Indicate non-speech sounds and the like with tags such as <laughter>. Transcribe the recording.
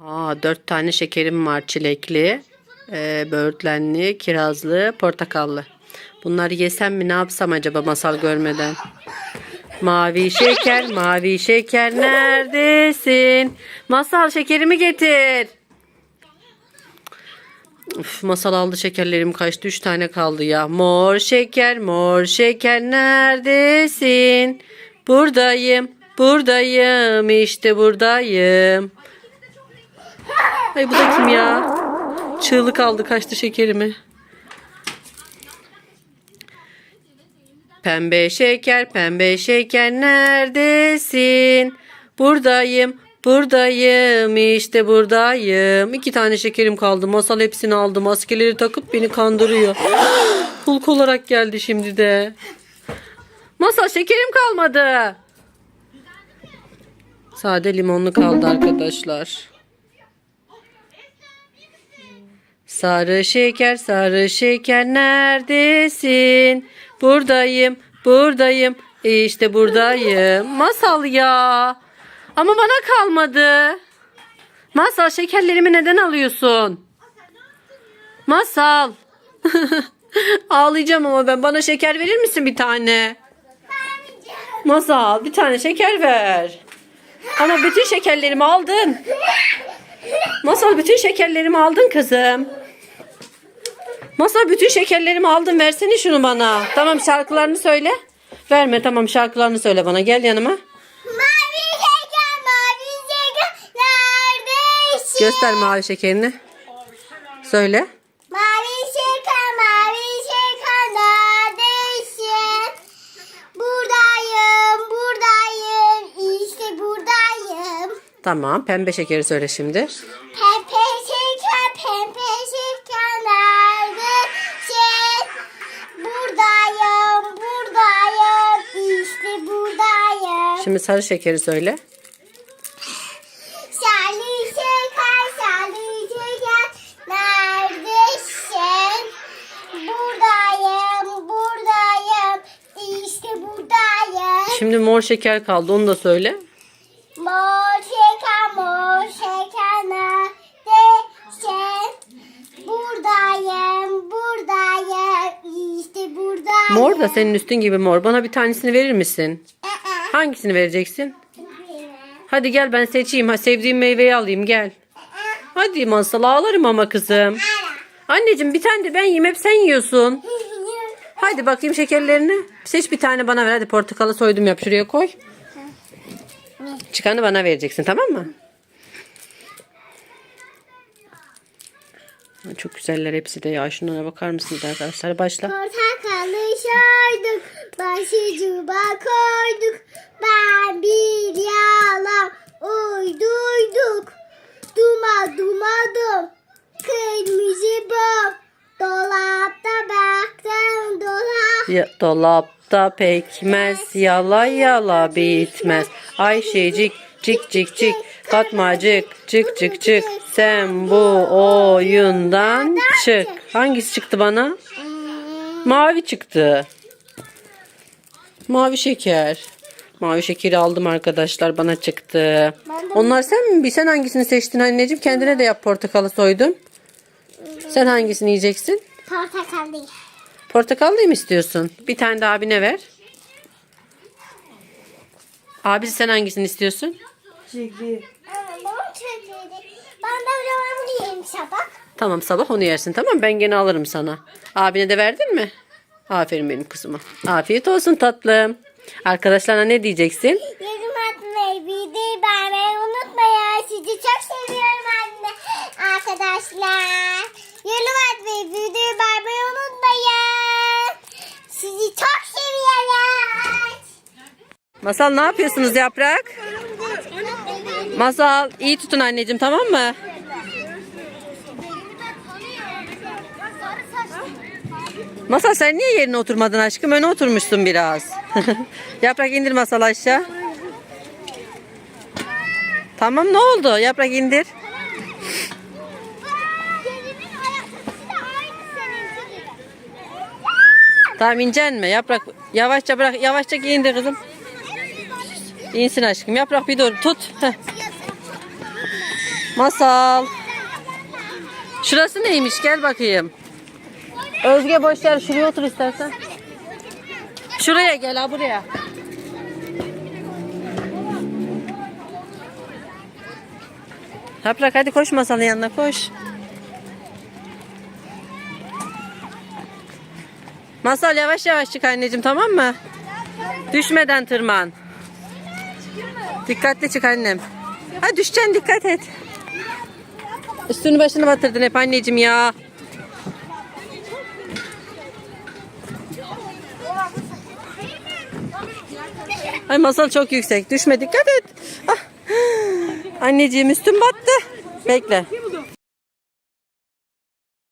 Aa, dört tane şekerim var çilekli, e, böğürtlenli, kirazlı, portakallı. Bunları yesem mi ne yapsam acaba masal görmeden? Mavi şeker, mavi şeker neredesin? Masal şekerimi getir. Uf, masal aldı şekerlerim kaçtı. Üç tane kaldı ya. Mor şeker, mor şeker neredesin? Buradayım, buradayım, işte buradayım. Ay bu da kim ya? Çığlık aldı kaçtı şekerimi. Pembe şeker, pembe şeker neredesin? Buradayım, buradayım, işte buradayım. İki tane şekerim kaldı. Masal hepsini aldı. Maskeleri takıp beni kandırıyor. <gasps> Hulk olarak geldi şimdi de. Masal şekerim kalmadı. Sade limonlu kaldı arkadaşlar. Sarı şeker, sarı şeker neredesin? Buradayım, buradayım, işte buradayım. Masal ya. Ama bana kalmadı. Masal şekerlerimi neden alıyorsun? Masal. <laughs> Ağlayacağım ama ben. Bana şeker verir misin bir tane? Masal bir tane şeker ver. Ama bütün şekerlerimi aldın. Masal bütün şekerlerimi aldın kızım. Masal bütün şekerlerimi aldın versene şunu bana. Tamam şarkılarını söyle. Verme tamam şarkılarını söyle bana gel yanıma. Mavi şeker, mavi şeker neredesin? Göster mavi şekerini. Söyle. Mavi şeker, mavi şeker neredesin? Buradayım, buradayım, işte buradayım. Tamam pembe şekeri söyle şimdi. Pembe Şimdi sarı şekeri söyle. Şarlı şeker, şarlı şeker neredesin? Buradayım, buradayım, işte buradayım. Şimdi mor şeker kaldı onu da söyle. Mor şeker, mor şeker neredesin? Buradayım, buradayım, işte buradayım. Mor da senin üstün gibi mor. Bana bir tanesini verir misin? Hangisini vereceksin? Hadi gel ben seçeyim. Ha, sevdiğim meyveyi alayım gel. Hadi masal ağlarım ama kızım. Anneciğim bir tane de ben yiyeyim hep sen yiyorsun. <laughs> Hadi bakayım şekerlerini. Seç bir tane bana ver. Hadi portakalı soydum yap şuraya koy. Çıkanı bana vereceksin tamam mı? Çok güzeller hepsi de ya. Şunlara bakar mısınız arkadaşlar? Başla. Portakalı soyduk, başucuma koyduk. Ben bir yalan uyduyduk. Duma dumadım, kırmızı bom. Dolapta baktım, dolap. Ya, dolapta pekmez yala yala bitmez. Ayşecik cik cik cik Fatmacık çık çık çık sen bu oyundan çık. Hangisi çıktı bana? Mavi çıktı. Mavi şeker. Mavi şekeri aldım arkadaşlar bana çıktı. Onlar sen mi? Sen hangisini seçtin anneciğim? Kendine de yap portakalı soydum. Sen hangisini yiyeceksin? Portakal değil. Portakallıyı mı istiyorsun? Bir tane de abine ver. Abisi sen hangisini istiyorsun? Babam Ben de devamını yiyeyim sabah. Tamam sabah onu yersin tamam Ben gene alırım sana. Abine de verdin mi? Aferin benim kızıma. Afiyet olsun tatlım. Arkadaşlarına ne diyeceksin? Yorum atmayı, videoyu beğenmeyi unutmayın. Sizi çok seviyorum anne. Arkadaşlar. Yorum atmayı, videoyu beğenmeyi unutmayın. Sizi çok seviyorum. Masal ne yapıyorsunuz yaprak? Masal iyi tutun anneciğim tamam mı? Masal sen niye yerine oturmadın aşkım? Öne oturmuşsun biraz. <laughs> Yaprak indir masal aşağı. Tamam ne oldu? Yaprak indir. Tamam incenme. Yaprak yavaşça bırak. Yavaşça indir kızım. İnsin aşkım. Yaprak bir dur. Tut. Heh. Masal. Şurası neymiş? Gel bakayım. Özge boş yer. Şuraya otur istersen. Şuraya gel ha buraya. Yaprak hadi koş masalın yanına koş. Masal yavaş yavaş çık anneciğim tamam mı? Düşmeden tırman. Dikkatli çık annem. Ha düşeceksin dikkat et. Üstünü başını batırdın hep anneciğim ya. Ay masal çok yüksek. Düşme dikkat et. Ah. Anneciğim üstün battı. Bekle.